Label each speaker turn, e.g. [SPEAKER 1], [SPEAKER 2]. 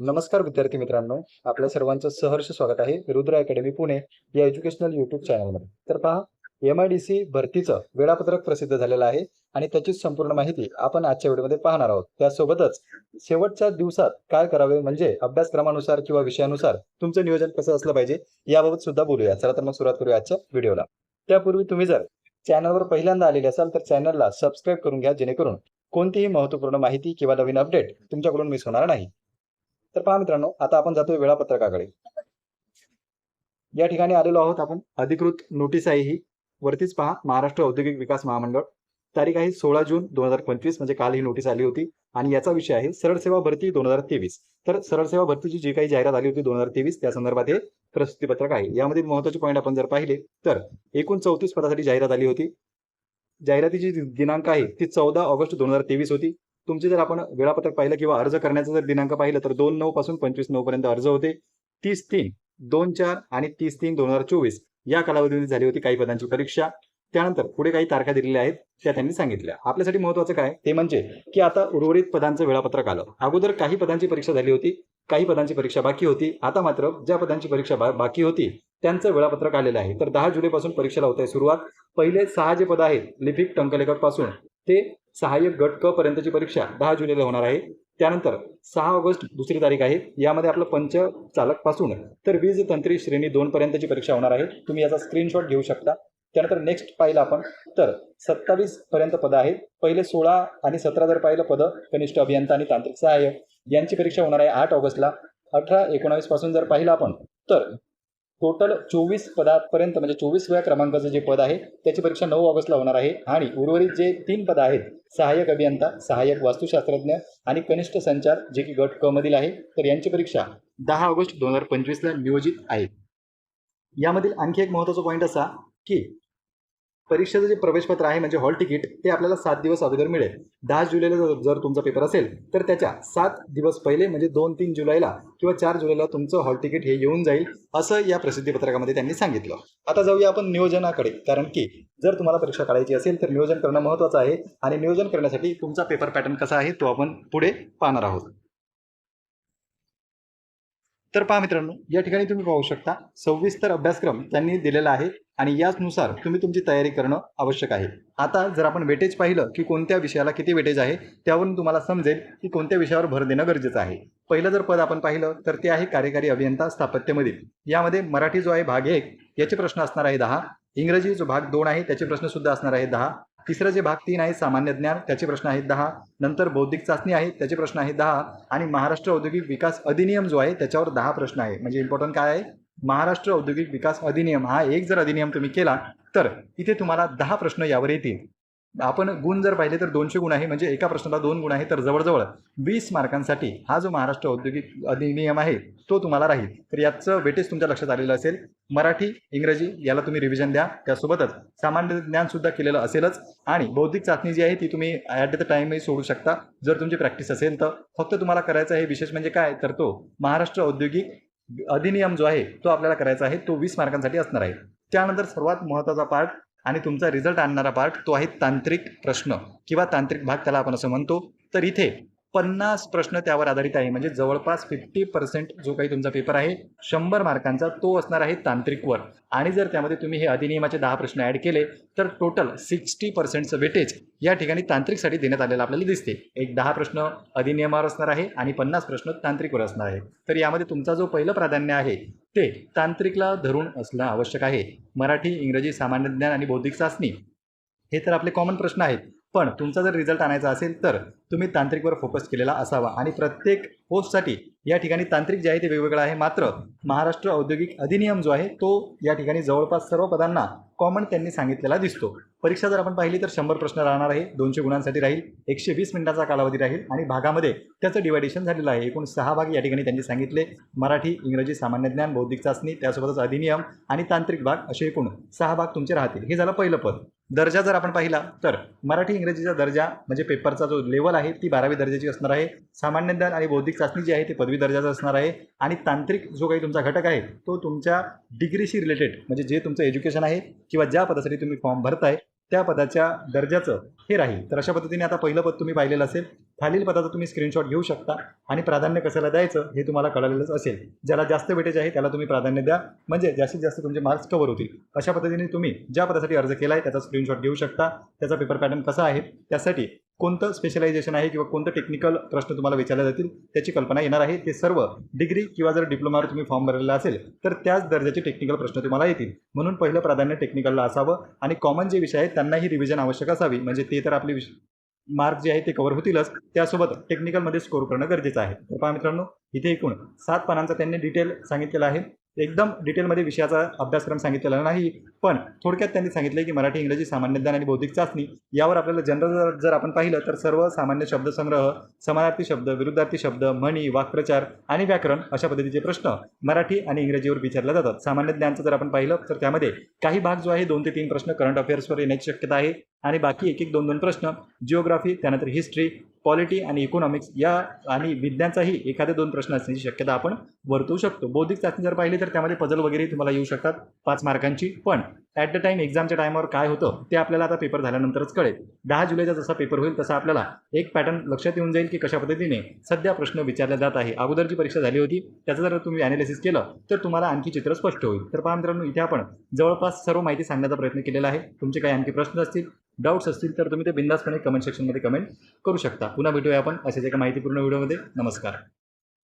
[SPEAKER 1] नमस्कार विद्यार्थी मित्रांनो आपल्या सर्वांचं सहर्ष स्वागत आहे रुद्र अकॅडमी पुणे या एज्युकेशनल युट्यूब चॅनलमध्ये. तर पहा एम आय डी सी भरतीचं वेळापत्रक प्रसिद्ध झालेलं आहे आणि त्याची संपूर्ण माहिती आपण आजच्या व्हिडिओमध्ये पाहणार आहोत. त्यासोबतच शेवटच्या दिवसात काय करावे म्हणजे अभ्यासक्रमानुसार किंवा विषयानुसार तुमचं नियोजन कसं असलं पाहिजे याबाबत सुद्धा बोलूया. चला तर मग सुरुवात करूया आजच्या व्हिडिओला. त्यापूर्वी तुम्ही जर चॅनलवर पहिल्यांदा आलेले असाल तर चॅनलला सबस्क्राईब करून घ्या जेणेकरून कोणतीही महत्त्वपूर्ण माहिती किंवा नवीन अपडेट तुमच्याकडून मिस होणार नाही. तर पहा मित्रांनो आता आपण जातोय वेळापत्रकाकडे. या ठिकाणी आलेलो आहोत आपण. अधिकृत नोटीस आहे ही. वरतीच पहा महाराष्ट्र औद्योगिक विकास महामंडळ. तारीख आहे सोळा जून दोन हजार पंचवीस म्हणजे काल ही नोटीस आली होती. आणि याचा विषय आहे सरळ सेवा भरती दोन हजार तेवीस. तर सरळ सेवा भरतीची जी काही जाहिरात आली होती दोन हजार तेवीस त्या संदर्भात हे प्रसिद्धीपत्रक आहे. यामध्ये महत्त्वाचे पॉईंट आपण जर पाहिले तर एकूण चौतीस पदासाठी जाहिरात आली होती. जाहिरातीची दिनांक आहे ती चौदा ऑगस्ट दोन हजार तेवीस होती. तुमचे जर आपण वेळापत्रक पाहिलं किंवा अर्ज करण्याचा जर दिनांक पाहिलं तर दोन नऊ पासून पंचवीस नऊ पर्यंत अर्ज होते. तीस तीन दोन चार आणि तीस तीन दोन हजार चोवीस या कालावधीमध्ये झाली होती काही पदांची परीक्षा. त्यानंतर पुढे काही तारखा दिलेल्या आहेत त्या त्यांनी सांगितल्या. आपल्यासाठी महत्वाचं काय? ते म्हणजे की आता उर्वरित पदांचं वेळापत्रक आलं. अगोदर काही पदांची परीक्षा झाली होती काही पदांची परीक्षा बाकी होती. आता मात्र ज्या पदांची परीक्षा बा- बाकी होती त्यांचं वेळापत्रक आलेलं आहे. तर दहा जुलैपासून परीक्षेला होत आहे सुरुवात. पहिले सहा जे पद आहेत लिपिक टंकलेखकपासून ते सहाय्यक गट क पर्यंतची परीक्षा दहा जुलैला होणार आहे. त्यानंतर सहा ऑगस्ट दुसरी तारीख आहे. यामध्ये आपलं पंच चालकपासून तर वीज तंत्री श्रेणी दोन पर्यंतची परीक्षा होणार आहे. तुम्ही याचा स्क्रीनशॉट घेऊ शकता. त्यानंतर नेक्स्ट पाहिलं आपण तर सत्तावीस पर्यंत पदं आहेत. पहिले सोळा आणि सतरा जर पाहिलं पदं कनिष्ठ अभियंता आणि तांत्रिक सहाय्यक यांची परीक्षा होणार आहे आठ ऑगस्टला. अठरा एकोणावीसपासून जर पाहिलं आपण तर टोटल चोवीस पदापर्यंत म्हणजे चोवीस वेळा क्रमांकाचं जे पद आहे त्याची परीक्षा नऊ ऑगस्टला होणार आहे. आणि उर्वरित जे तीन पद आहेत सहाय्यक अभियंता सहाय्यक वास्तुशास्त्रज्ञ आणि कनिष्ठ संचार जे की गट क मधील आहे तर यांची परीक्षा दहा ऑगस्ट दोन हजार पंचवीसला नियोजित आहे. यामधील आणखी एक महत्त्वाचा पॉईंट असा की परीक्षेचं जे प्रवेशपत्र आहे म्हणजे हॉल तिकीट ते आपल्याला सात दिवस अगोदर मिळेल. दहा जुलैला जर- तुमचा पेपर असेल तर त्याच्या सात दिवस पहिले म्हणजे दोन तीन जुलैला किंवा चार जुलैला तुमचं हॉल तिकीट हे येऊन जाईल असं या प्रसिद्धीपत्रकामध्ये त्यांनी सांगितलं. आता जाऊया आपण नियोजनाकडे कारण की जर तुम्हाला परीक्षा काढायची असेल तर नियोजन करणं महत्त्वाचं आहे. आणि नियोजन करण्यासाठी तुमचा पेपर पॅटर्न कसा आहे तो आपण पुढे पाहणार आहोत. तर पहा मित्रांनो या ठिकाणी तुम्ही पाहू शकता सविस्तर अभ्यासक्रम त्यांनी दिलेला आहे आणि याचनुसार तुम्ही तुमची तयारी करणं आवश्यक आहे. आता जर आपण वेटेज पाहिलं की कोणत्या विषयाला किती वेटेज आहे त्यावरून तुम्हाला समजेल की कोणत्या विषयावर भर देणं गरजेचं आहे. पहिलं जर पद आपण पाहिलं तर ते आहे कार्यकारी अभियंता स्थापत्यमधील. यामध्ये मराठी जो आहे भाग एक याचे प्रश्न असणार आहे दहा. इंग्रजी जो भाग दोन आहे त्याचे प्रश्न सुद्धा असणार आहे दहा. तिसरं जे भाग तीन आहे सामान्य ज्ञान त्याचे प्रश्न आहेत दहा. नंतर बौद्धिक चाचणी आहे त्याचे प्रश्न आहेत दहा. आणि महाराष्ट्र औद्योगिक विकास अधिनियम जो आहे त्याच्यावर दहा प्रश्न आहे. म्हणजे इम्पॉर्टंट काय आहे? महाराष्ट्र औद्योगिक विकास अधिनियम हा एक जर अधिनियम तुम्ही केला तर इथे तुम्हाला दहा प्रश्न यावर येतील. आपण गुण जर पाहिले तर दोनशे गुण आहे म्हणजे एका प्रश्नाला दोन गुण आहे तर जवळजवळ वीस मार्कांसाठी हा जो महाराष्ट्र औद्योगिक अधिनियम आहे तो तुम्हाला राहील. तर याचं वेटेज तुमच्या लक्षात आलेलं असेल. मराठी इंग्रजी याला तुम्ही रिव्हिजन द्या त्यासोबतच सामान्य ज्ञान सुद्धा केलेलं असेलच. आणि बौद्धिक चाचणी जी आहे ती तुम्ही ॲट द टाईमही सोडू शकता जर तुमची प्रॅक्टिस असेल तर. फक्त तुम्हाला करायचं आहे विशेष म्हणजे काय? तर तो महाराष्ट्र औद्योगिक अधिनियम जो आहे तो आपल्याला करायचा आहे तो वीस मार्कांसाठी असणार आहे. त्यानंतर सर्वात महत्त्वाचा पार्ट आणि तुमचा रिझल्ट आणणारा पार्ट तो आहे तांत्रिक प्रश्न किंवा तांत्रिक भाग त्याला आपण असं म्हणतो. तर इथे पन्नास प्रश्न त्यावर आधारित आहे. म्हणजे जवळपास फिफ्टी पर्सेंट जो काही तुमचा पेपर आहे शंभर मार्कांचा तो असणार आहे तांत्रिकवर आणि जर त्यामध्ये तुम्ही हे अधिनियमाचे दहा प्रश्न ॲड केले तर टोटल सिक्स्टी पर्सेंटचं वेटेज या ठिकाणी तांत्रिकसाठी देण्यात आलेलं आपल्याला दिसते. एक दहा प्रश्न अधिनियमावर असणार आहे आणि पन्नास प्रश्न तांत्रिकवर असणार आहे. तर यामध्ये तुमचा जो पहिलं प्राधान्य आहे ते तांत्रिकला धरून असणं आवश्यक आहे. मराठी इंग्रजी सामान्य ज्ञान आणि बौद्धिक चाचणी हे तर आपले कॉमन प्रश्न आहेत. पण तुमचा जर रिझल्ट आणायचा असेल तर तुम्ही तांत्रिकवर फोकस केलेला असावा. आणि प्रत्येक पोस्टसाठी या ठिकाणी तांत्रिक जे आहे ते वेगवेगळं आहे. मात्र महाराष्ट्र औद्योगिक अधिनियम जो आहे तो या ठिकाणी जवळपास सर्व पदांना कॉमन त्यांनी सांगितलेला दिसतो. परीक्षा जर आपण पाहिली तर शंभर प्रश्न राहणार आहे. दोनशे गुणांसाठी राहील. एकशे वीस मिनिटाचा कालावधी राहील. आणि भागामध्ये त्याचं डिवायडेशन झालेलं आहे. एकूण सहा भाग या ठिकाणी त्यांनी सांगितले. मराठी इंग्रजी सामान्य ज्ञान बौद्धिक चाचणी त्यासोबतच अधिनियम आणि तांत्रिक भाग असे एकूण सहा भाग तुमचे राहतील. हे झालं पहिलं पद. दर्जा जर आपण पाहिला तर? मराठी इंग्रजीचा दर्जा म्हणजे पेपरचा जो लेवल आहे ती बारावी दर्जाची असणार आहे. सामान्य ज्ञान आणि बौद्धिक चाचणी जी आहे ती पदवी दर्जाचं असणार आहे. आणि तांत्रिक जो काही तुमचा घटक आहे तो तुमच्या डिग्रीशी रिलेटेड म्हणजे जे तुमचं एज्युकेशन आहे किंवा ज्या पदासाठी तुम्ही फॉर्म भरताय त्या पदाच्या दर्जाचं हे राहील. तर अशा पद्धतीने आता पहिलं पद तुम्ही पाहिलेलं असेल. खालील पदाचा तुम्ही स्क्रीनशॉट घेऊ शकता आणि प्राधान्य कशाला द्यायचं हे तुम्हाला कळलेलंच असेल. ज्याला जास्त वेटेज आहे त्याला तुम्ही प्राधान्य द्या. म्हणजे जास्तीत जास्त तुमचे मार्क्स कव्हर होतील. अशा पद्धतीने तुम्ही ज्या पदासाठी अर्ज केला आहे त्याचा स्क्रीनशॉट घेऊ शकता. त्याचा पेपर पॅटर्न कसा आहे? त्यासाठी कोणतं स्पेशलायझेशन आहे किंवा कोणतं टेक्निकल प्रश्न तुम्हाला विचारले जातील त्याची कल्पना येणार आहे. ते सर्व डिग्री किंवा जर डिप्लोमावर तुम्ही फॉर्म भरलेला असेल तर त्याच दर्जाचे टेक्निकल प्रश्न तुम्हाला येतील. म्हणून पहिलं प्राधान्य टेक्निकलला असावं आणि कॉमन जे विषय आहेत त्यांनाही रिव्हिजन आवश्यक असावी. म्हणजे ते तर आपली विष मार्क जे आहे ते कव्हर होतीलच. त्यासोबत टेक्निकलमध्ये स्कोर करणं गरजेचं आहे. तर पहा मित्रांनो इथे एकूण सात पानांचा त्यांनी डिटेल सांगितलेला आहे. एकदम डिटेलमध्ये विषयाचा अभ्यासक्रम सांगितलेला नाही पण थोडक्यात त्यांनी सांगितलं की मराठी इंग्रजी सामान्य ज्ञान आणि बौद्धिक चाचणी यावर आपल्याला जनरल जर- जर आपण पाहिलं तर सर्व सामान्य शब्दसंग्रह समानार्थी शब्द विरुद्धार्थी शब्द म्हणी वाक्प्रचार आणि व्याकरण अशा पद्धतीचे प्रश्न मराठी आणि इंग्रजीवर विचारले जातात. सामान्य ज्ञानचं जर आपण पाहिलं तर त्यामध्ये काही भाग जो आहे दोन ते तीन प्रश्न करंट अफेअर्सवर येण्याची शक्यता आहे. आणि बाकी एक एक दोन दोन प्रश्न जिओग्राफी त्यानंतर हिस्ट्री पॉलिटी आणि इकॉनॉमिक्स या आणि विज्ञानचाही एखादे दोन प्रश्न असण्याची शक्यता आपण वर्तवू शकतो. बौद्धिक चाचणी जर पाहिली तर त्यामध्ये पजल वगैरे तुम्हाला येऊ शकतात पाच मार्कांची पण. ॲट द टाईम एक्झामच्या टायमावर काय होतं ते आपल्याला आता पेपर झाल्यानंतरच कळेल. दहा जुलैचा जसा पेपर होईल तसा आपल्याला एक पॅटर्न लक्षात येऊन जाईल की कशा पद्धतीने सध्या प्रश्न विचारले जात आहे. अगोदर जी परीक्षा झाली होती त्याचं जर तुम्ही ॲनालिसिस केलं तर तुम्हाला आणखी चित्र स्पष्ट होईल. तर पहा मित्रांनो इथे आपण जवळपास सर्व माहिती सांगण्याचा प्रयत्न केलेला आहे. तुमचे काही आणखी प्रश्न असतील डाऊट्स असतील तर तुम्ही ते बिंदासपणे कमेंट सेक्शनमध्ये कमेंट करू शकता. पुन्हा भेटूया आपण अशाच एका माहितीपूर्ण व्हिडिओमध्ये. नमस्कार.